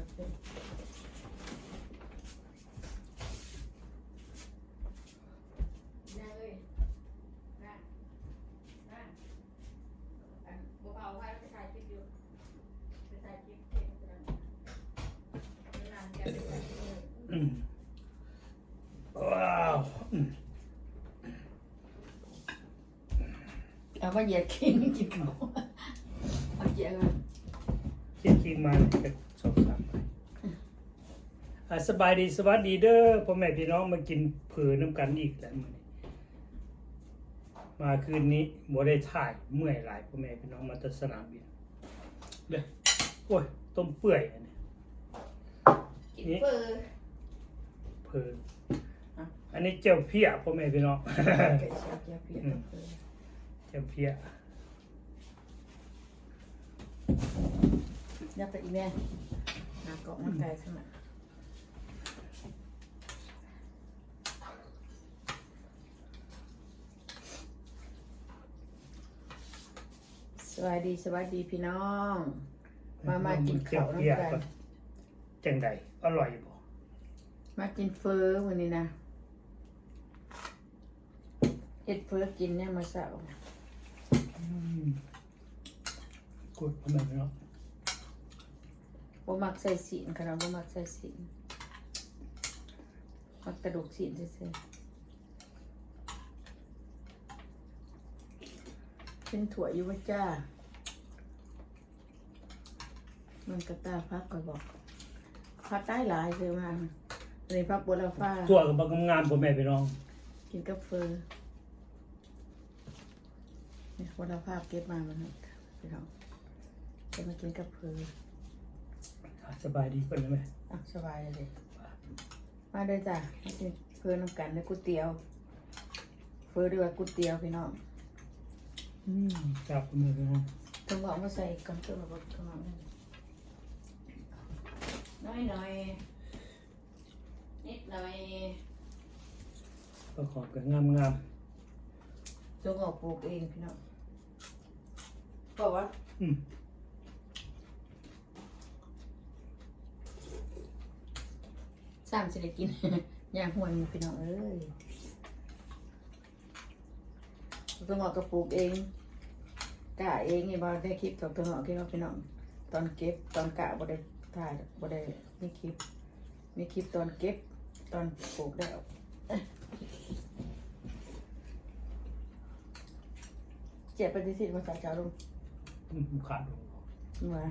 Thank you. Wow. เอาว่าเหยียดขี้กินเขาเอาเหยียดเลยขี้มาสองสาม สบายดีสวัสดีเด้อพ่อแม่พี่น้องมากินเผือน้ำกันอีกแล้วมื้อนี้มาคืนนี้บ่ได้ถ่ายเมื่อยหลายพ่อแม่พี่น้องมาจากสนามบินเด้อโอ้ยต้มเปื่อยอันนี้กินเปื้อเผืออะอันนี้เจียวเพียพ่อแม่พี่น้องไก่เชียวเกี๊ยวเปียกกับเปื้อเจียวเพียยับไปอีแม่หน้ากล่องมันไก่ใช่ไหม สวัสดีสวัสดีพี่น้อง มามากินข้าวเจียวเพียน้ำกัก่อนนจังใดอร่อยบ่มากินเฟอวันนี้นะเฮ็ดเฟอกินเนี่ยมาเสาร์อืมกดพ่อแม่พี่น้องบ่มักใส่สีนค่ะเราบ่มักใส่สีนมักกระดูกสีนซื่อๆ เป็นถั่วอยู่ว่าจ้า มันกระตาพักก็บอกพักได้หลายคือมาอันนี้พักบัวลาฟ้าทั่วกับบักงามพ่อแม่พี่น้องกินกับเฟอนี่บัวลาฟ้าเก็บมามันนะพี่น้องจะมากินกับเฟออะสบายดีเพิ่นไหมอะสบายเลย มาเลยจ้ะมากินเฟอน้ำกันในก๋วยเตี๋ยวเฟอด้วยก๋วยเตี๋ยวพี่น้อง อืมครับพ่อแม่พี่น้องต้องบอกว่าใส่ก่อนตัวมาบอกตัวมาน้อยหน่อยนิดหน่อยประกอบกับงามงามจงออกปลูกเองพี่น้องบอกว่าๆอืมสามสิได้กินย่างหัวนี่พี่น้องเอ้ยจงออกกระปลูกเอง กะเองนี่บอได้คลิปตอนตัวงอกพี่น้องพี่น้องตอนเก็บตอนกะบ่ได้ถ่ายบ่ได้มีคลิปมีคลิปตอนเก็บตอนปลูกแล้วเจ็บปฏิสิทธิ์มาจากเจ้าลุงอืมขาดลงมา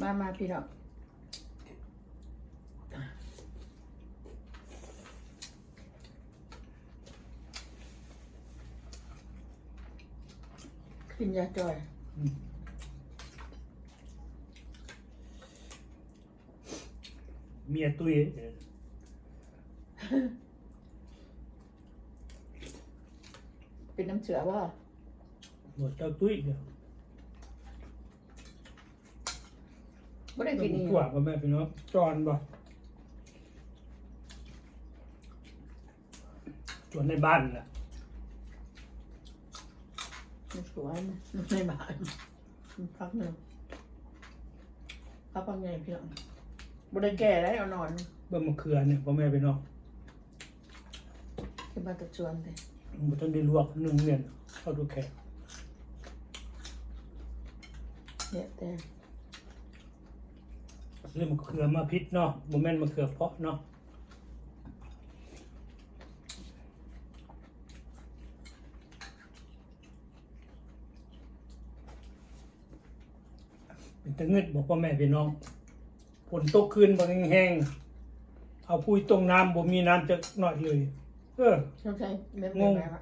มามาพี่น้อง ขึ้นยาจอยอืมเมียตุ้ยเออเป็นน้ำเสือว่าหมดเจ้าตุ้ยเดียวไม่ได้กินนี่ตัวพ่อแม่พี่น้องจอนบ่จวนในบ้านน่ะ มันสวยในบ้านมันพักหนึ่งพักพักใหญ่พี่น้องบได้แก่ได้เอานอนเบิ่งมะเขือเนี่ยพ่อแม่พี่น้องที่บ้านตะชวนเลยบ่ทันได้ลวกนึ่งเนี่ยเข้าดูแขกเนี่ยแต่เรื่องมะเขือมาพิษเนาะบ่แม่นมะเขือเพาะเนาะ เป็นตะเงึดบอกว่าแม่พี่น้องฝนตกคืนบางแห้งๆเอาปุ้ยตรงน้ำบ่มีน้ำจะหน่อยเลยเออใช่ใช่ไม่งไม่งไม่ไม่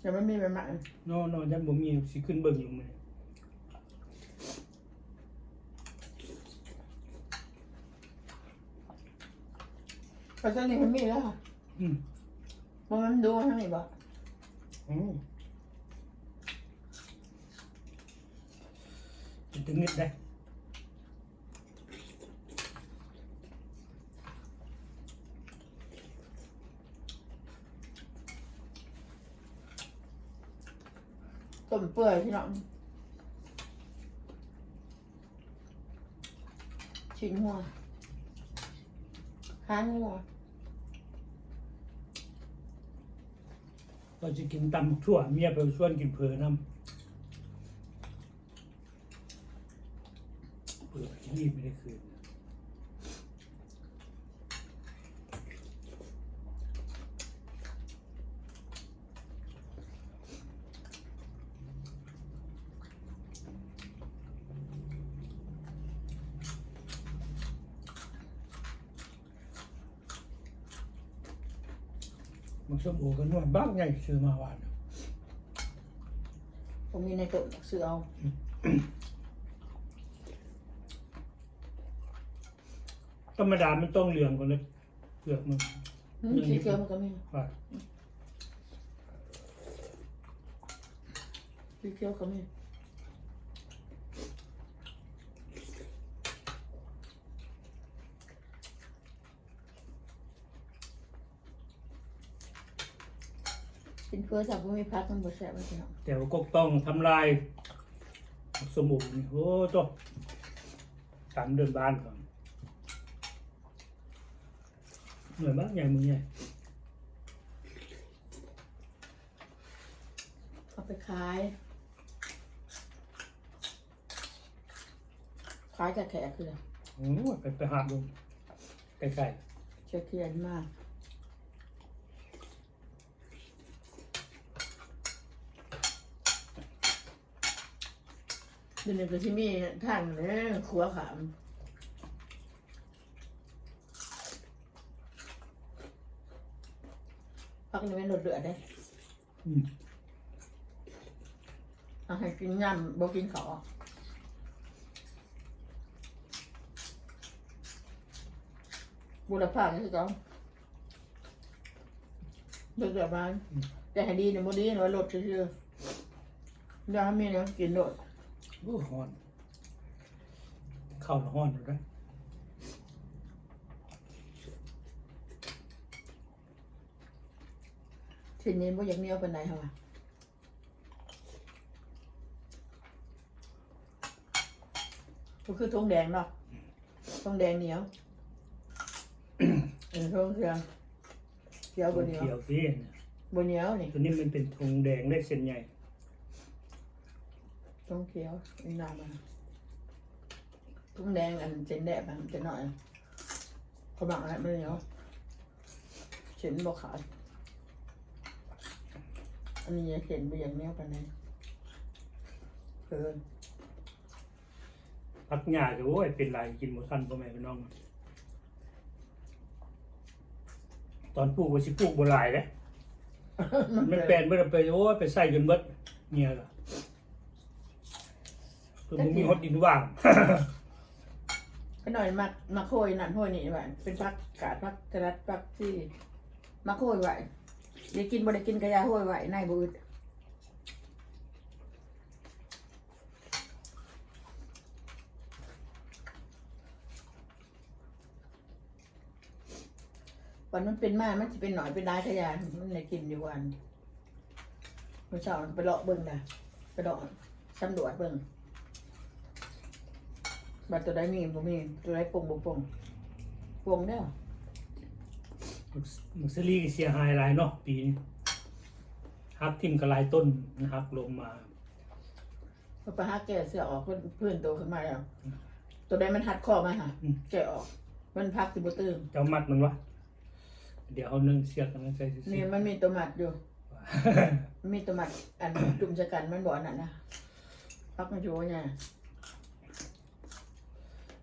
แต่มันมีแบบนั้นนอนนอนยันบ่มีสิขึ้นเบิ่งอยู่มื้อนี้เพราะตอนนี้มันมีแล้วค่ะอืมมันมันดูทั้งนี้บ่อืม เป็นตะเงึดได้ต้มเปื่อยพี่น้องชิ้นหัวหางหัวเราจะกินตำทั่วเมียไปชวนกินเผือน้ำ ที่ไม่ได้คืนมันสมโอกันนวดบ้างใงซื้อมาวาน ผมมีในกลุ่มซื้อเอา ธรรมดามันต้องเหลืองกว่าเลยเปลือกมันอืมสีเขียวมันก็มีว่าสีเขียวก็มีกินเพื่อสับไม่มีพักมันบ่แซ่บไม่ใช่หรอกแต่ว่าก็ต้องทำลาย สมุนนี่โอ้ตัวตามเดินบ้านก่อนเหนื่อยมากใหญ่มึงใหญ่เอาไปขาย ขายกับแขกคืออะไรโอ้ยไปไปหาดูใกล้เชื่อเทียนมากเดี๋ยวนี้ก็ที่มีท่านเนี่ยครัวขาม พักนี้ไม่ลดเดือดได้ๆอืมเอาให้กินยำบ่กินเขาวบุรพาเนี่ยคือเขาเดือดเดือดมาแต่ให้ดีเนี่ยบ่ดีเนี่ยว่าลดซื่อๆอย่าให้มีเนี่ยกินโดดโอ้ฮ้อน เข้าห้อนอยู่ด้วย ทีนี้บ่อยากเหนียวปานใดเหรอวะก็คือทงแดงเนาะทงแดงเหนียวเออทงเขียวเขียวบ่เหนียวเขียวสิบ่เหนียวนี่ตัวนี้มันเป็นธงแดงได้เส้นใหญ่ทงเขียวอีกหน้ามันทงแดงอันเส้นแดงมันจะหน่อยเขาบังอะไรบ่เหนียวเส้นบ่ขาด อันนี้เส้นบ่อย่างเหนียวปานใดเพิ่นพักหญ้าก็โอ้ยเป็นไรกินหมดทันพ่อแม่พี่น้อง ตอนปลูกว่าสิปลูกบ่หลายเด้มันแปลนเบิดไปโอ้ยไปใส่จนเบิดเนี่ยก็คือมึงมีฮอดดินว่างก็หน่อยมักมักโคยนั่นโคยนี่ว่าเป็นพักกาดพักกระดัดพักที่มักโคยไว้ เดี๋ยวกินบ่ได้กินกระยาโคยไว้ในบ่อึดวันมันเป็นมามันจะเป็นหน่อยเป็นได้ขยานมันเลยกินอยู่วันเมื่อเช้าไปเลาะเบิ่งนะไปเลาะสำรวจเบิ่งบัดตัวใดมีบ่มีตัวใดปงบ่ปงปงเด้อ มักซรีก็เสียหายหลายเนาะปีนี้หักทิ่มก็หลายต้นนะครับลงมา พอไปหาแก่เสื้อออกเพิ่นเพิ่นโตขึ้นมาแล้ว ตัวใดมันหัดคอมาค่ะอืม แกะออก มันพักสิบ่ตื่นเจ้ามัดมันวะเดี๋ยวเอาหนึ่งเสียกกันใส่สินี่มันมีตัวหมัดอยู่ มันมีตัวหมัดอัน จุ่มชะกันมันบ่อันนั้นนะพักมันอยู่เนี่ย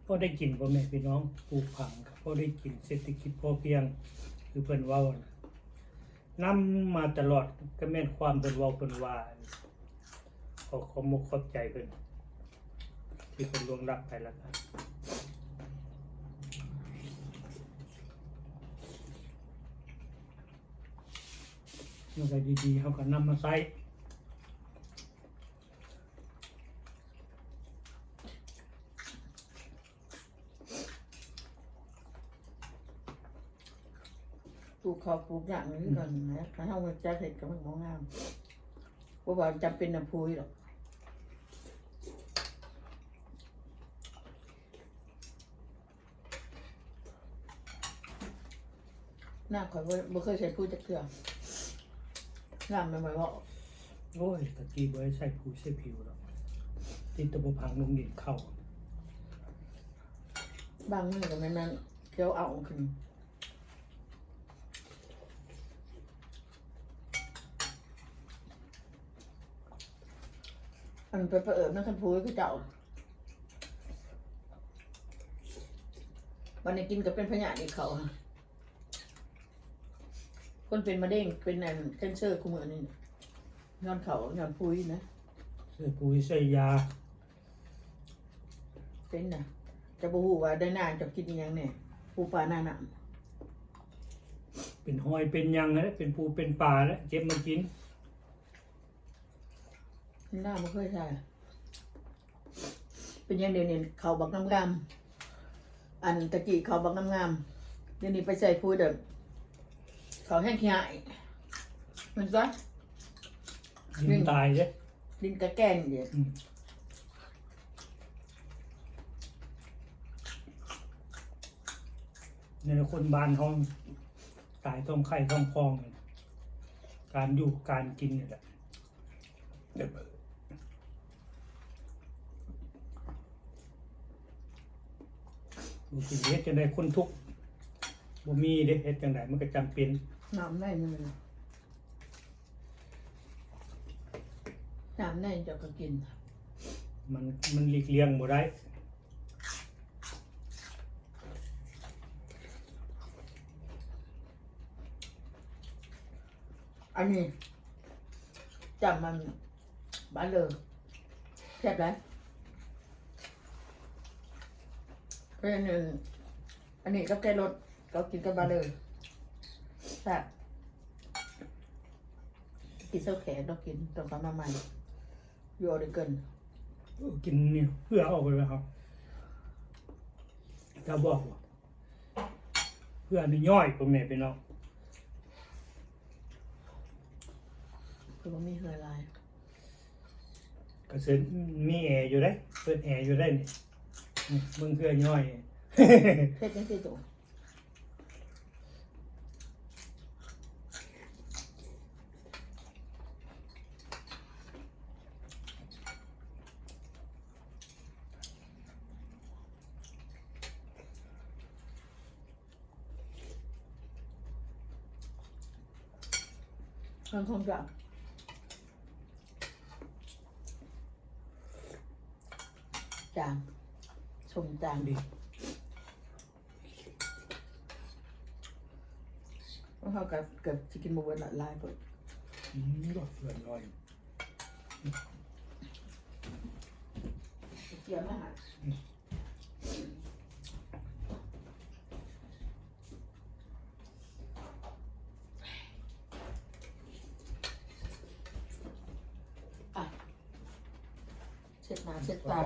ก็ได้กินพ่อแม่พี่น้องปลูกผังครับก็ได้กินเศรษฐกิจพอเพียง คือเพิ่นเว้านะนํมาตลอดก็แม่นความเพิ่นเว้าเพิ่นว่าขอขอมกขอบใจเพิ่นที่เพิ่นล่วงรับไปแล้วกับเมื่อไดดีๆเขาก็นำมาใส่ ลูกข้าวปลูกอย่างนี้ก่อนนะถ้าเฮาบ่จักเฮ็ดก็มันบ่งามบ่ว่าจำเป็นน่ะพูยหรอกหน้าข่อยบ่บ่เคยใช้พูยจักเทื่อน้ำมันบ่บอกโอ้ยตะกี้บ่ได้ใส่ผู้ใส่ผิวหรอกติดแตะบพังลงดินเข้า บางมื้อก็แม่นมันเคี้ยวเอาขึ้น อันไปเปิดมันคันพูยคือเจ้าวันนี้กินกับเป็นพญาอีกเขาอะคนเป็นมะเร็งเป็นอันแคนเซอร์คุมือนี่ย้อนเขาย้อนพุยนะใส่ปุ๋ยใส่ยาเป็นนะจะบูฮูว่าได้นานจะกินอหยังเนี่ยปูปลาหน้าหนเป็นหอยเป็นหยังนะเป็นปูเป็นปลาแล้วเก็บมากินำ หน้าไม่เคยใช่เป็นอยังเดียวเนี่ยเขาบักน้ำงามอันตะกี้เขาบักน้ำงามเดี๋ยวนี้ไปใส่พุยเด้อเขาแห้งขี้หายมันซะดินตายเด้ดินกระแกนเดียวอืมในคนบ้านห้องตายท้องไข่ท้องพองเนี่ยการอยู่การกินเนี่ยแหละ เดี๋ยวบ่กินเฮ็ดจังไดคนทุกข์บ่มีเด้เฮ็ดจังไดมันก็จำเป็นน้ำได้มันน้ำได้เจะก็กิน มันมันหลีกเลี่ยงบ่ได้อันนี้จับมันบ้านเลยแซ่บไหม เป็นอันนี้อันนี้ก็แก้รสก็กินกับบ้านเลยแซ่บกินเส้าแขนต้องกินต้องทำมาใหม่โยอดีเกินกินนี่เพื่อเอาไปไหมครับจะบอกว่าเพื่อนี่ย่อยพ่อแม่พี่น้องคือมันมีเหือลายก็เสร็จมีแอร์อยู่ได้เปิดแอร์อยู่ได้นี่ มึงเพื่อย่อย เผ็ดยังสิตัวมันคงจะจาง ชมจางดีเพราะเขากับเกือบจะกินหมูเวนละลายเปิดอืมก็เพื่อนย่อยเกี่ยวมากอะเช็ดหน้าเช็ดตา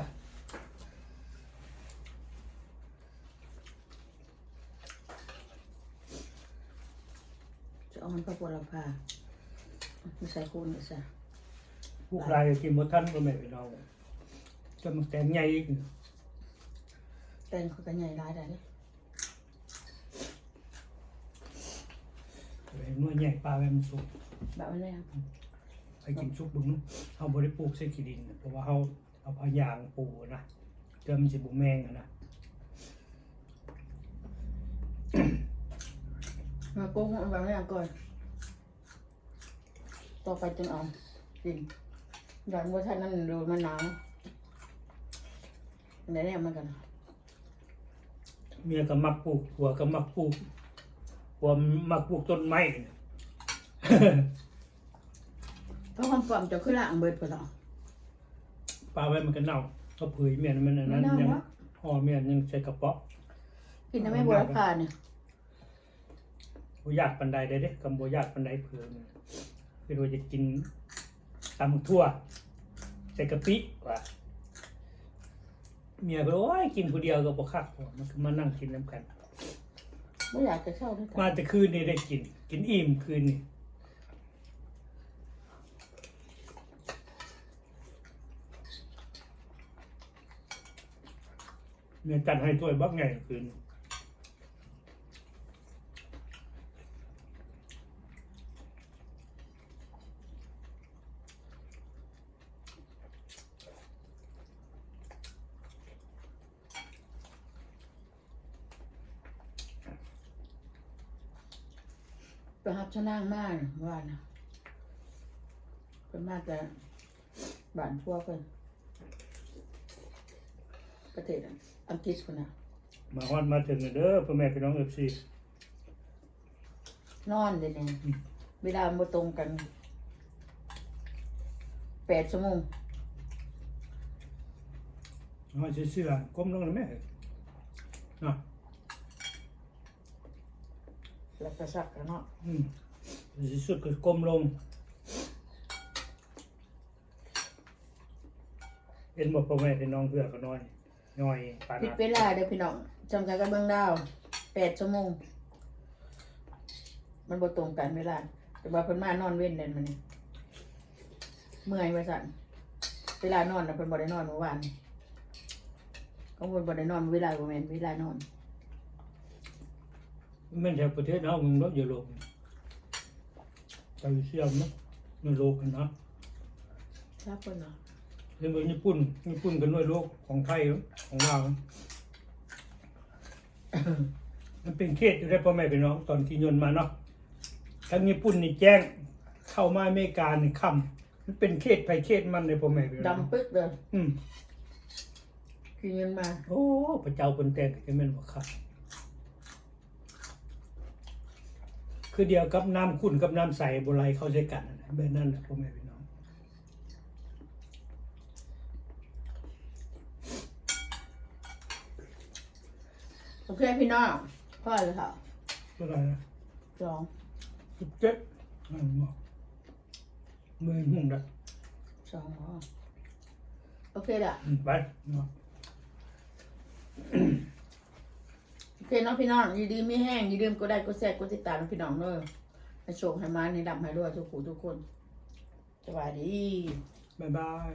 จะเอา มันประปวดราพาไม่ใส่คูณเลยซะพวกรายกินหมดท่านพ่อแม่พี่น้องจะมันแต่งใหญ่อีกแตงเขาก็ใหญ่ร้ายได้เลยเห็นว่าแยกปลาไว้มันสุกแบบนี้ครับไปกินซุปบึงเขาบริปลูกเส้นขีดิน เพราะว่าเขาเอาพายางปูนะเกิดมันจะบุแมงอะนะมาโกงเอาแบบนี้ก่อน ต่อไปจึงเอากินย้อนว่าท่านนั้นดูมันหนาวเดี๋ยวนี้มันกันเมียก็มักปลูกผัวก็มักปลูกผัวมักปลูกต้นไม้เนี่ยเพราะความความจะขึ้นล่างเบิดไปแล้วปลาไว้มันก็เน่าก็เผยเมียนมันอันไม่นั้นน่ายังวะห่อเมียนยังใส่กระเป๋ากินน้ำไม่บัวพาเนี่ยบ่อยากปันใดได้เด้กำบ่อยากปันใดเผื่อมัน คือว่าจะกินตำทั่วใส่กะปิว่าเมียก็โอ้ยกินผู้เดียวก็บ่คักว่ะมันก็มานั่งกินน้ำกัน ไม่อยากจะเข้าด้วยกัมานแต่คืนนี้ได้กิน กินอิ่มคืนนี้เมียจัดให้ถ้วยบักไงคืนป ระหับชะนางมากว่านะเป็นมากแต่บ้านพวกเป็นประเทศอังกฤษคนน่ะ มาฮอดมาถึงแล้วเด้อพ่อแม่พี่น้องเอฟซีนอนเดี๋ยวนี้เวลาบ่ตรงกันแปดชั่วโมงน้อยเสื้อๆก้มลงเลยแม่เนาะ แล้วก็สักกันเนาะอืมสิสุดก็ก้มลงเห็นบอกพ่อแม่เป็นน้องเพื่อก็น้อยน้อยปานผิดนั้นเวลาเด้อพี่น้องจำกันกับเบิ่งดาวแปดชั่วโมง มันบ่ตรงกันเวลา แต่ว่าเพิ่นมานอนเว้นเด่นมันนี่เมื่อยว่าสั่นเวลานอนน่ะเพิ่นบ่ได้นอนเมื่อวานนี่ก็เพิ่นบ่ได้นอนเวลาบ่แม่นเวลานอน ไม่ใช่ประเทศเรามึงรถอยู่โลกไปเที่ยวเนาะในโลกนะครับเพิ่นเนาะเรื่องญี่ปุ่นญี่ปุ่นกันด้วยโลกของไทยของเรามันเป็นเขตอยู่ได้พ่อแม่พี่น้องตอนที่ยนต์มาเนาะทางญี่ปุ่นนี่แจ้งเข้ามาอเมริกานี่คำมันเป็นเขตไปเขตมันเลยพ่อแม่พี่น้องดำปึ๊กเด้ออืมกินเงินมา โอ้พระเจ้าคนแต่งก็จะแม่นว่าครับ คือเดียวกับน้ำขุ่นกับน้ำใสโบราณเข้าใช้กันนั่นแหละแบบนั้นแหละพ่อแม่พี่น้องโอเคพี่น้องพ่อเลยค่ะเท่าไหร่นะสองสิบเจ็ดนั่นบอกมือหุ่งดักสองอ๋อโอเคละอืมไปเนาะโอ เคเน้องพี่น้องอย่าลืมไม่แห้งอย่าลืมก็ได้ก็แซ่กก็ติดตามพี่น้องเด้อให้โชคให้มาในดำให้ด้วยทุกผู้ทุกคนสวัสดี บ๊ายบาย